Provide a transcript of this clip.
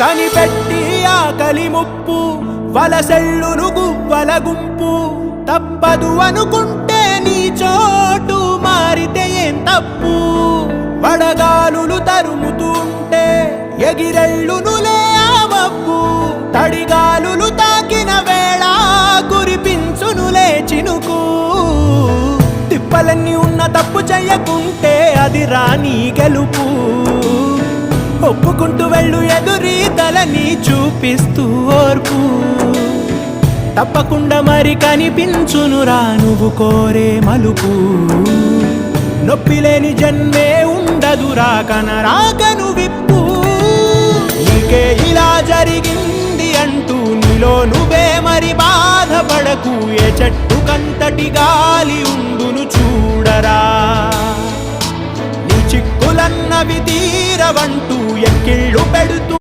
కనిపెట్టి ఆకలి ముప్పు వలసెళ్ళును గువ్వల గుంపు. తప్పదు అనుకుంటే నీ చోటు మారితే ఏం తప్పు? వడగాలులు తరుముతుంటే ఎగిరెళ్ళునులే తడిగాలులు తాకిన వేళ కురిపించునులే చినుకు. తిప్పలన్నీ ఉన్న తప్పు చెయ్యకుంటే అది రాణి గెలుపు. ఒప్పుకుంటూ వెళ్ళు ఎదురీతలని చూపిస్తూ ఓర్పు. తప్పకుండా మరి కనిపించునురా నువ్వు కోరే మలుపు. నొప్పి లేని జన్మే ఉండదురా కనరాకను విప్పు. నీకే ఇలా జరిగింది అంటూ నీలో నువ్వే మరి బాధపడకు. ఏ చెట్టు కంతటి గాలి ఉండును చూడరా. నీ చిక్కులన్నవి తీరవంటూ ఎక్కిళ్ళు పెడుతూ